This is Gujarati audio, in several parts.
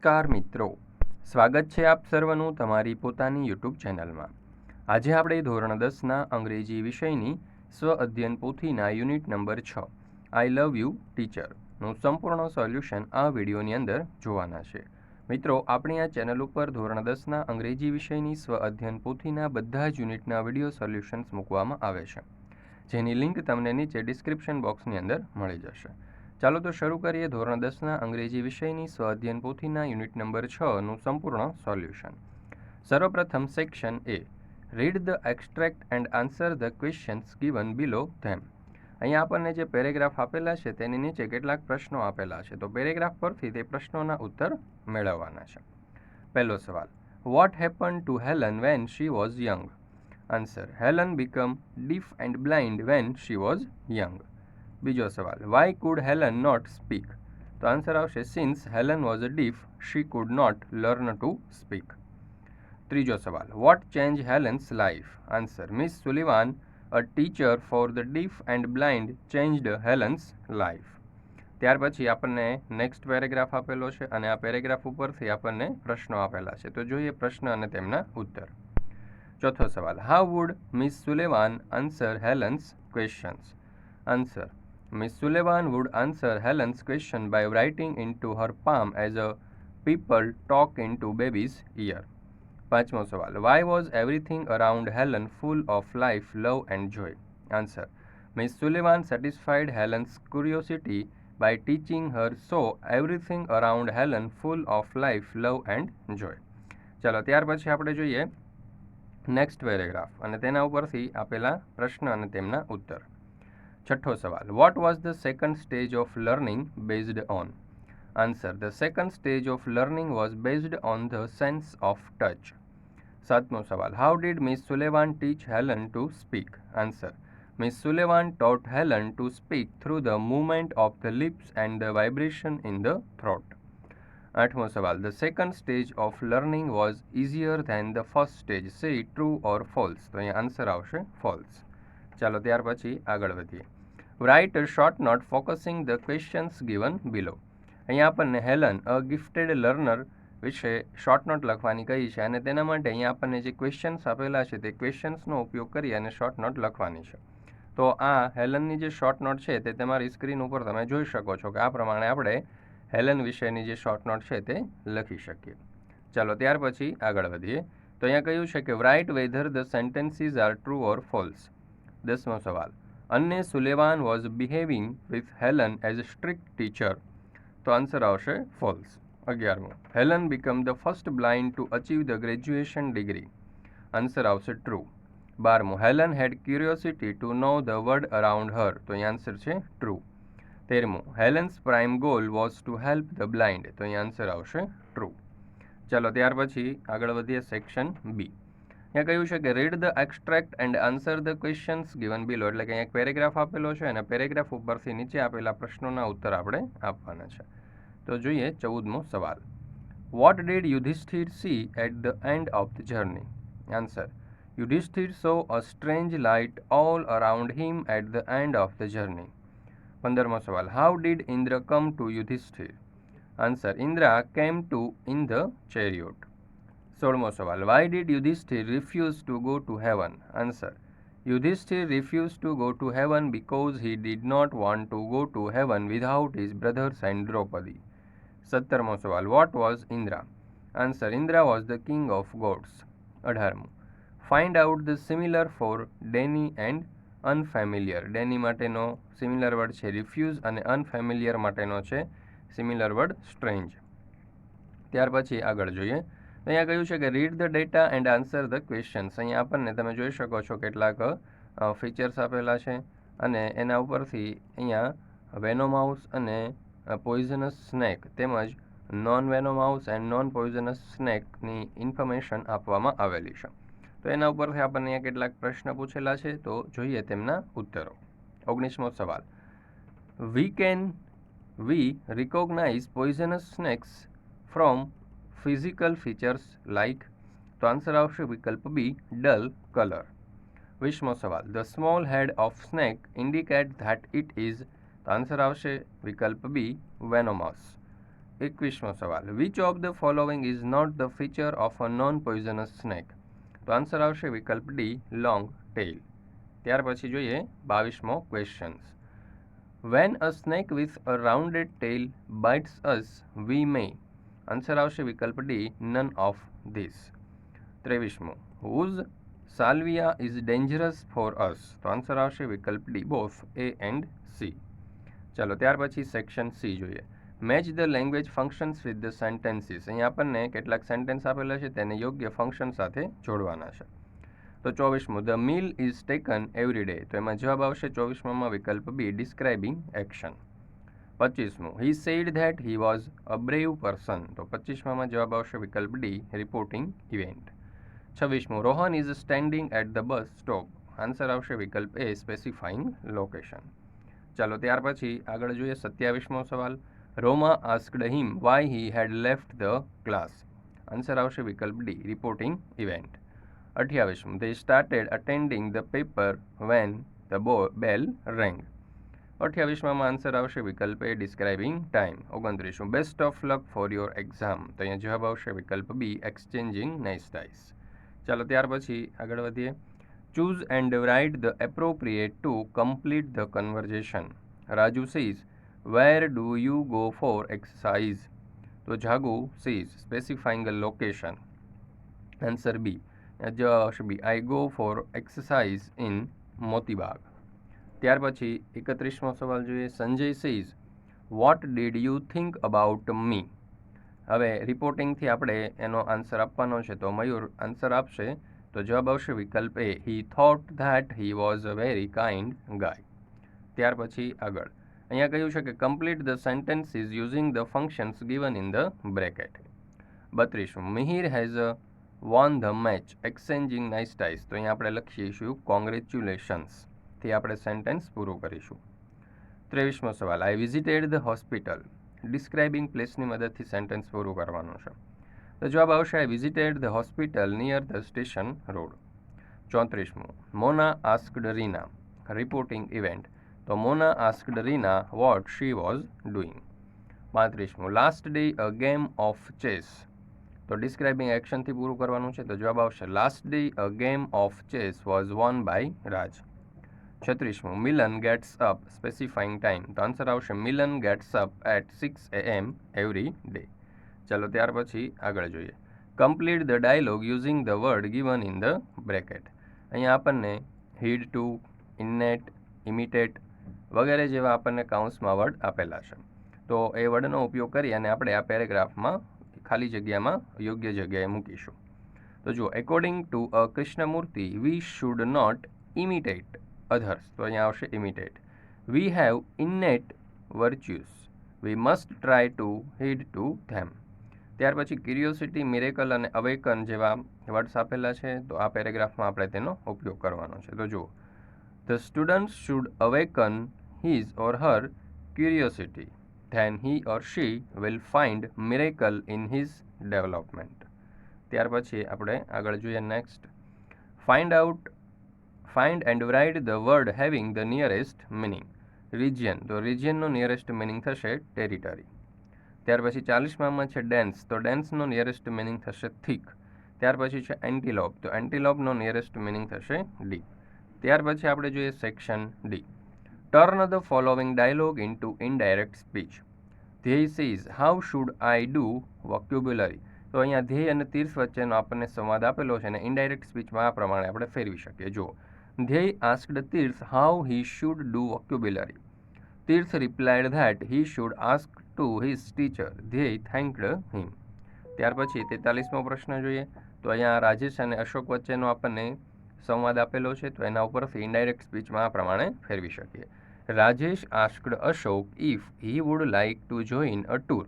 નમસ્કાર મિત્રો. સ્વાગત છે આપ સર્વનું તમારી પોતાની યુટ્યુબ ચેનલમાં. આજે આપણે ધોરણ દસના અંગ્રેજી વિષયની સ્વ અધ્યયન પોથીના યુનિટ નંબર છ આઈ લવ યુ ટીચરનું સંપૂર્ણ સોલ્યુશન આ વિડીયોની અંદર જોવાના છે. મિત્રો, આપણી આ ચેનલ ઉપર ધોરણ દસના અંગ્રેજી વિષયની સ્વ અધ્યયન પોથીના બધા જ યુનિટના વીડિયો સોલ્યુશન્સ મૂકવામાં આવે છે. જેની લિંક તમને નીચે ડિસ્ક્રિપ્શન બોક્સની અંદર મળી જશે. ચાલો તો શરૂ કરીએ ધોરણ દસના અંગ્રેજી વિષયની સ્વાધ્યયન પોથીના યુનિટ નંબર છનું સંપૂર્ણ સોલ્યુશન. સર્વપ્રથમ section A read the extract and answer the questions given below them અહીંયા આપણને જે પેરેગ્રાફ આપેલા છે તેની નીચે કેટલાક પ્રશ્નો આપેલા છે. તો પેરેગ્રાફ પરથી તે પ્રશ્નોના ઉત્તર મેળવવાના છે. પહેલો સવાલ what happen to Helen when she was young answer Helen become deaf and blind when she was young બીજો સવાલ why could Helen not speak તો આન્સર આવશે since Helen was a deaf she could not learn to speak ત્રીજો સવાલ what change Helen's life answer Miss Sullivan a teacher for the deaf and blind changed Helen's life ત્યાર પછી આપણને નેક્સ્ટ પેરેગ્રાફ આપેલો છે અને આ પેરેગ્રાફ ઉપરથી આપણને પ્રશ્નો આપેલા છે. તો જોઈએ પ્રશ્ન અને તેમના ઉત્તર. ચોથો સવાલ how would Miss Sullivan answer Helen's questions answer Miss Sullivan would answer Helen's question by writing into her palm as a people talk into baby's ear. પાંચમો સવાલ Why was everything around Helen full of life, love and joy? Answer Miss Sullivan satisfied Helen's curiosity by teaching her so everything around Helen full of life, love and joy. ચાલો ત્યાર પછી આપણે જોઈએ નેક્સ્ટ પેરેગ્રાફ અને તેના ઉપરથી આપેલા પ્રશ્ન અને તેમના ઉત્તર છઠ્ઠો સવાલ. What was the second stage of learning based on answer the second stage of learning was based on the sense of touch સાતમો સવાલ. How did Miss Sullivan teach Helen to speak answer Miss Sullivan taught Helen to speak through the movement of the lips and the vibration in the throat આઠમો સવાલ the second stage of learning was easier than the first stage C true or false તો અહીંયા આન્સર આવશે ફોલ્સ ચાલો ત્યાર પછી આગળ વધીએ. Right a short note focusing the questions given below અહીંયા આપણને હેલન, અ ગિફ્ટેડ લર્નર વિશે શોર્ટ નોટ લખવાની કહી છે અને તેના માટે અહીંયા આપણને જે ક્વેશ્ચન્સ આપેલા છે તે ક્વેશ્ચન્સનો ઉપયોગ કરી અને શોર્ટ નોટ લખવાની છે. તો આ હેલનની જે શોર્ટ નોટ છે તે તમારી સ્ક્રીન ઉપર તમે જોઈ શકો છો કે આ પ્રમાણે આપણે હેલન વિશેની જે શોર્ટ નોટ છે તે લખી શકીએ. ચાલો ત્યાર પછી આગળ વધીએ. તો અહીંયા કહ્યું છે કે write whether the sentences are true or false દસમો સવાલ. Anne Sullivan was behaving with Helen as a strict teacher તો આન્સર આવશે false અગિયારમો. Helen become the first blind to achieve the graduation degree answer આવશે true બારમો. Helen had curiosity to know the word around her તો અહીં આન્સર છે true તેરમું. Helen's prime goal was to help the blind તો અહીં આન્સર આવશે ટ્રુ ચાલો ત્યાર પછી આગળ વધીએ સેક્શન બી અહીંયા કહ્યું છે કે read the extract and answer the questions given below એટલે કે અહીંયા એક પેરેગ્રાફ આપેલો છે અને પેરેગ્રાફ ઉપરથી નીચે આપેલા પ્રશ્નોના ઉત્તર આપણે આપવાના છે. તો જોઈએ ચૌદમો સવાલ. What did Yudhishthir see at the end of the journey answer Yudhishthir saw a strange light all around him at the end of the journey પંદરમો સવાલ. How did Indra come to Yudhishthir answer Indra came to in the chariot સોળમો સવાલ. Why did Yudhishthir refuse to go to heaven answer Yudhishthir refuse to go to heaven because he did not want to go to heaven without his brothers and Draupadi સત્તરમો સવાલ what was Indra answer Indra was the king of gods અઢારમું find out the similar for deny and unfamiliar deny માટેનો સિમિલર વર્ડ છે રિફ્યુઝ અને અનફેમિલિયર માટેનો છે સિમિલર વર્ડ સ્ટ્રેન્જ ત્યાર પછી આગળ જોઈએ. અહીંયા કહ્યું છે કે read the data and answer the questions અહીંયા આપણને તમે જોઈ શકો છો કેટલાક ફીચર્સ આપેલા છે અને એના ઉપરથી અહીંયા વેનોમાઉસ અને પોઈઝનસ સ્નેક તેમજ non venomous and non poisonous સ્નેકની information આપવામાં આવેલી છે. તો એના ઉપરથી આપણને અહીંયા કેટલાક પ્રશ્ન પૂછેલા છે, તો જોઈએ તેમના ઉત્તરો. ઓગણીસમો સવાલ. We can we recognise poisonous snakes from physical features like તો આન્સર આવશે વિકલ્પ બી ડલ કલર વીસમો સવાલ the small head of snake indicate that it is તો આન્સર આવશે વિકલ્પ બી વેનોમસ એકવીસમો સવાલ which of the following is not the feature of a non poisonous snake તો આન્સર આવશે વિકલ્પ ડી લોંગ ટેલ ત્યાર પછી જોઈએ બાવીસમો questions when a snake with a rounded tail bites us we may answer આવશે વિકલ્પ D none of this ત્રેવીસમું whose saliva is dangerous for us તો આન્સર આવશે વિકલ્પ D both A and C ચાલો, ત્યાર પછી સેક્શન સી જોઈએ. Match the language functions with the sentences અહીંયા આપણને કેટલાક સેન્ટેન્સ આપેલા છે, તેને યોગ્ય ફંક્શન સાથે જોડવાના છે. તો ચોવીસમું the meal is taken every day તો એમાં જવાબ આવશે ચોવીસમાં વિકલ્પ B describing action પચીસમું. He said that he was a brave person તો પચીસમાં જવાબ આવશે વિકલ્પ D reporting event છવ્વીસમું, Rohan is standing at the bus stop answer આવશે વિકલ્પ એ સ્પેસિફાઈંગ લોકેશન ચાલો ત્યાર પછી આગળ જોઈએ સત્યાવીસમો સવાલ. Roma asked him why he had left the class answer આવશે વિકલ્પ D reporting event અઠ્યાવીસમું they started attending the paper when the બો બેલ રેંગ અઠ્યાવીસમાં આન્સર આવશે વિકલ્પ A describing time ઓગણત્રીસમું best of luck for your exam તો અહીંયા જવાબ આવશે વિકલ્પ બી એક્સચેન્જિંગ નાઇસ ચાલો ત્યાર પછી આગળ વધીએ choose and write the appropriate to complete the conversation Raju says where do you go for exercise તો Jagu says specifying a location answer B જવાબ આવશે B I go for exercise in Motibagh ત્યાર પછી એકત્રીસમો સવાલ જોઈએ Sanjay says what did you think about me હવે રિપોર્ટિંગથી આપણે એનો આન્સર આપવાનો છે તો મયુર આન્સર આપશે. તો જવાબ આવશે વિકલ્પ A he thought that he was a very kind guy ત્યાર પછી આગળ. અહીંયા કહ્યું છે કે complete the sentence is using the functions given in the bracket બત્રીસમું Mihir has a won the match exchanging nice ties તો અહીંયા આપણે લખીશું કોંગ્રેચ્યુલેશન્સથી આપણે સેન્ટેન્સ પૂરું કરીશું. ત્રેવીસમો સવાલ I visited the hospital describing પ્લેસની મદદથી સેન્ટેન્સ પૂરું કરવાનું છે. તો જવાબ આવશે I visited the hospital near the station road ચોત્રીસમું Mona asked Rina reporting event તો Mona asked Rina what she was doing પાંત્રીસમું last day a game of chess તો ડિસ્ક્રાઇબિંગ એક્શનથી પૂરું કરવાનું છે. તો જવાબ આવશે last day a game of chess was won by Raj છત્રીસમું Milan gets up specifying time તો આન્સર આવશે Milan gets up at six A M every day ચાલો ત્યાર પછી આગળ જોઈએ. Complete the dialogue using the word given in the bracket અહીંયા આપણને હીડ ટુ ઇન્નેટ ઇમિટેટ વગેરે જેવા આપણને કાઉન્સમાં વર્ડ આપેલા છે. તો એ વર્ડનો ઉપયોગ કરી અને આપણે આ પેરેગ્રાફમાં ખાલી જગ્યામાં યોગ્ય જગ્યાએ મૂકીશું. તો જુઓ according to a Krishnamurti we should not imitate others તો અહીંયા આવશે imitate we have innate virtues we must try to heed to them ત્યાર પછી ક્યુરિયોસિટી મિરેકલ અને અવેકન જેવા વર્ડ્સ આપેલા છે, તો આ પેરેગ્રાફમાં આપણે તેનો ઉપયોગ કરવાનો છે. તો જુઓ. The student should awaken his or her curiosity then he or she will find miracle in his development ત્યાર પછી આપણે આગળ જોઈએ next find out find and write the word having the nearest meaning region તો રિજિયનનો નિયરેસ્ટ મિનિંગ થશે ટેરિટરી ત્યાર પછી ચાલીસમાં છે ડેન્સ તો ડેન્સનો નિયરેસ્ટ મિનિંગ થશે થીક ત્યાર પછી છે એન્ટીલોપ તો એન્ટીલોપનો નિયરેસ્ટ મિનિંગ થશે ડી ત્યાર પછી આપણે જોઈએ section D turn the following dialogue in to indirect speech Dhyey says how should I do vocabulary તો અહીંયા ધ્યેય અને તીર્થ વચ્ચેનો આપણને સંવાદ આપેલો છે અને ઇનડાયરેક્ટ સ્પીચમાં આ પ્રમાણે આપણે ફેરવી શકીએ. જો Dhyey asked Tirth how he should do vocabulary Tirth replied that he should ask to his teacher Dhyey thanked him ત્યાર પછી તેતાલીસમો પ્રશ્ન જોઈએ. તો અહીંયા રાજેશ અને અશોક વચ્ચેનો આપણને સંવાદ આપેલો છે. તો એના ઉપરથી ઇન્ડાયરેક્ટ સ્પીચમાં આ પ્રમાણે ફેરવી શકીએ. Rajesh asked Ashok if he would like to join a tour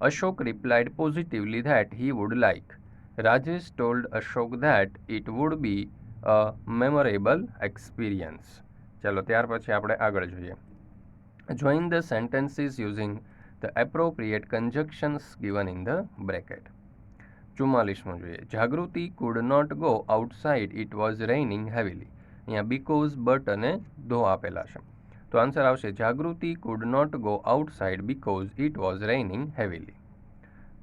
Ashok replied positively that he would like Rajesh told Ashok that it would be a memorable experience ચાલો, ત્યાર પછી આપણે આગળ જોઈએ. Join the sentences using the appropriate conjunctions given in the bracket ચુમ્માલીસમું જોઈએ. Jagruti could not go outside it was raining heavily અહીંયા બીકોઝ બટ અને ધો આપેલા છે. તો આન્સર આવશે, Jagruti could not go outside because it was raining heavily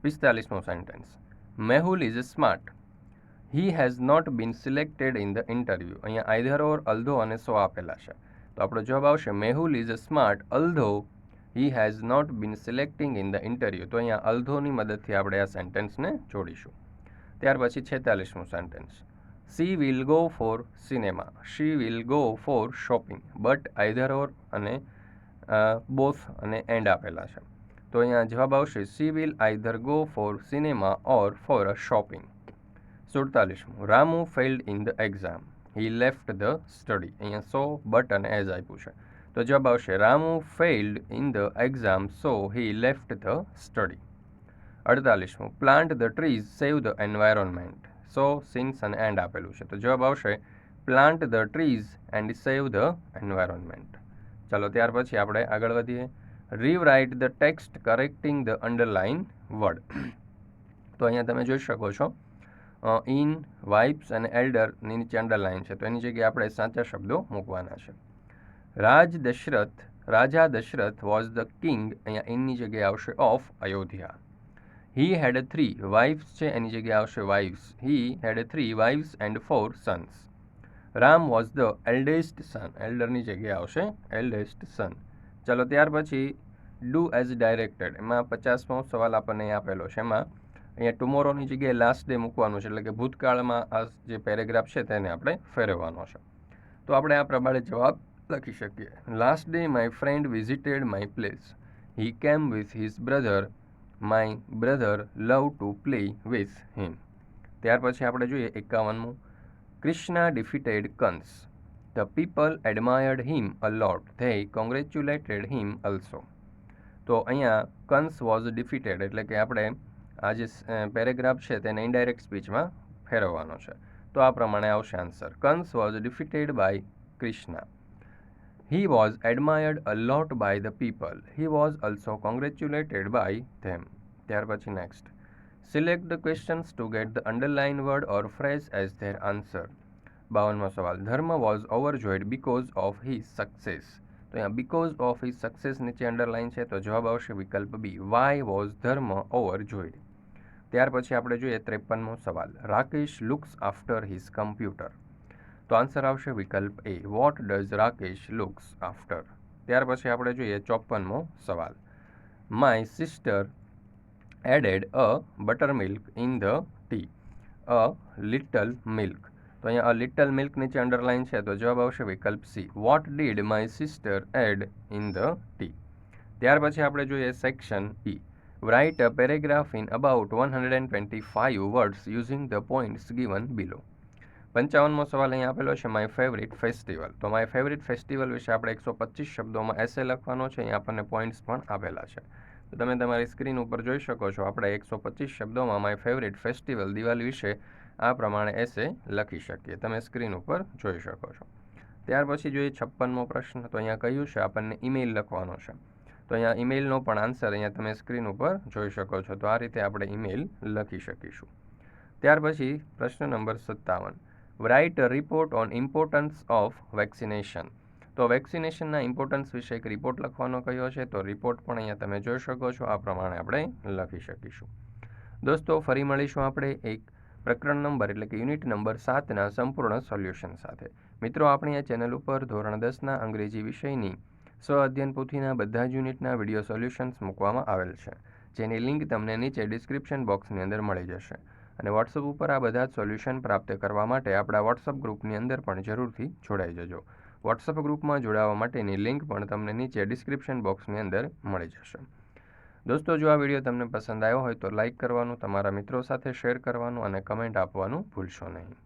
પિસ્તાલીસમો sentence Mehul is smart he has not been selected in the interview અહીંયા આઈધર ઓર અલ્ધો અને સો આપેલા છે. તો આપણો જવાબ આવશે, Mehul is a smart although he has not been selecting in the interview તો અહીંયા અલ્ધોની મદદથી આપણે આ સેન્ટેન્સને જોડીશું. ત્યાર પછી છેતાલીસમું sentence she will go for cinema she will go for shopping but either or અને બોથ અને એન્ડ આપેલા છે. તો અહીંયા જવાબ આવશે she will either go for cinema or for a shopping સુડતાલીસમું. Ramu failed in the exam he left the study અહીંયા સો બટ અને એઝ આપ્યું છે. તો જવાબ આવશે, Ramu failed in the exam so he left the study અડતાલીસમું. Plant the trees save the environment so since અને એન્ડ આપેલું છે. તો જવાબ આવશે plant the trees and save the environment ચાલો, ત્યાર પછી આપણે આગળ વધીએ. Rewrite the text correcting the underline word તો અહીંયા તમે જોઈ શકો છો ઇન વાઇફ્સ અને એલ્ડરની નીચે અંડરલાઇન છે. તો એની જગ્યાએ આપણે સાચા શબ્દો મૂકવાના છે. Raj Dasharath, Raja Dasharath was the king અહીંયા ઇનની જગ્યાએ આવશે of Ayodhya. He had three wives છે. એની જગ્યાએ આવશે wives he had three wives and four sons Ram was the eldest son એલ્ડરની જગ્યાએ આવશે એલ્ડેસ્ટ સન ચાલો ત્યાર પછી ડુ એઝ ડાયરેક્ટેડ એમાં પચાસમો સવાલ આપણને આપેલો છે. એમાં અહીંયા ટુમોરોની જગ્યાએ લાસ્ટ ડે મૂકવાનું છે, એટલે કે ભૂતકાળમાં આ જે પેરેગ્રાફ છે તેને આપણે ફેરવવાનો છે. તો આપણે આ પ્રમાણે જવાબ લખી શકીએ. Last day my friend visited my place he came with his brother my brother love to play with him ત્યાર પછી આપણે જોઈએ એકાવનમું. Krishna defeated Kans the people admired him a lot they congratulated him also તો અહીંયા કન્સ વોઝ ડિફિટેડ એટલે કે આપણે આ જે પેરેગ્રાફ છે તેને ઇનડાયરેક્ટ સ્પીચમાં ફેરવવાનો છે. તો આ પ્રમાણે આવશે answer Kansa was defeated by Krishna he was admired a lot by the people he was also congratulated by them ત્યાર પછી next select the questions to get the underline word or phrase as their answer બાવનમો સવાલ. Dharm was overjoyed because of his success તો અહીંયા બીકોઝ ઓફ હિઝ સક્સેસ નીચે અંડરલાઇન છે તો જવાબ આવશે વિકલ્પ બી વાય વોઝ ધર્મ ઓવરજોઈડ ત્યાર પછી આપણે જોઈએ ત્રેપનમો સવાલ. Rakesh looks after his computer તો આન્સર આવશે વિકલ્પ A. What does Rakesh looks after ત્યાર પછી આપણે જોઈએ ચોપનમો સવાલ. My sister added a butter milk in the tea a little milk તો અહીંયા અ લિટલ મિલ્ક નીચે અંડરલાઇન છે, તો જવાબ આવશે વિકલ્પ C what did my sister add in the tea ત્યાર પછી આપણે જોઈએ section E Write a paragraph in about 125 words using the points given below. પંચાવનમો સવાલ અહીં આપેલો છે માય ફેવરિટ ફેસ્ટિવલ તો માય ફેવરિટ ફેસ્ટિવલ વિશે આપણે એકસો પચીસ શબ્દોમાં એસે લખવાનો છે, અહીં આપણને પોઈન્ટ્સ પણ આપેલા છે. તો તમે તમારી સ્ક્રીન ઉપર જોઈ શકો છો, આપણે એકસો પચીસ શબ્દોમાં માય ફેવરિટ ફેસ્ટિવલ દિવાળી વિશે આ પ્રમાણે એસે લખી શકીએ. તમે સ્ક્રીન ઉપર જોઈ શકો છો. ત્યાર પછી જોઈએ છપ્પનમો પ્રશ્ન. તો અહીંયા કહ્યું છે, આપણને ઈમેઇલ લખવાનો છે. તો અહીંયા ઈમેલનો પણ આન્સર અહીંયા તમે સ્ક્રીન ઉપર જોઈ શકો છો. તો આ રીતે આપણે ઈમેલ લખી શકીશું. ત્યાર પછી પ્રશ્ન નંબર સત્તાવન. Write report on importance of vaccination તો વેક્સિનેશનના ઇમ્પોર્ટન્સ વિશે એક રિપોર્ટ લખવાનો કહ્યો છે, તો રિપોર્ટ પણ અહીંયા તમે જોઈ શકો છો. આ પ્રમાણે આપણે લખી શકીશું. દોસ્તો, ફરી મળીશું આપણે એક પ્રકરણ નંબર એટલે કે યુનિટ નંબર સાતના સંપૂર્ણ સોલ્યુશન સાથે. મિત્રો, આપણી આ ચેનલ ઉપર ધોરણ દસના અંગ્રેજી વિષયની સ્વ અધ્યયન પોથીના બધા જ યુનિટના વીડિયો સોલ્યુશન્સ મૂકવામાં આવેલ છે, જેની લિંક તમને નીચે ડિસ્ક્રિપ્શન બોક્સની અંદર મળી જશે. અને વોટ્સઅપ ઉપર આ બધા જ સોલ્યુશન પ્રાપ્ત કરવા માટે આપણા વોટ્સઅપ ગ્રુપની અંદર પણ જરૂરથી જોડાઈ જજો. વોટ્સઅપ ગ્રુપમાં જોડાવા માટેની લિંક પણ તમને નીચે ડિસ્ક્રિપ્શન બોક્સની અંદર મળી જશે. દોસ્તો, જો આ વીડિયો તમને પસંદ આવ્યો હોય તો લાઇક કરવાનું, તમારા મિત્રો સાથે શેર કરવાનું અને કમેન્ટ આપવાનું ભૂલશો નહીં.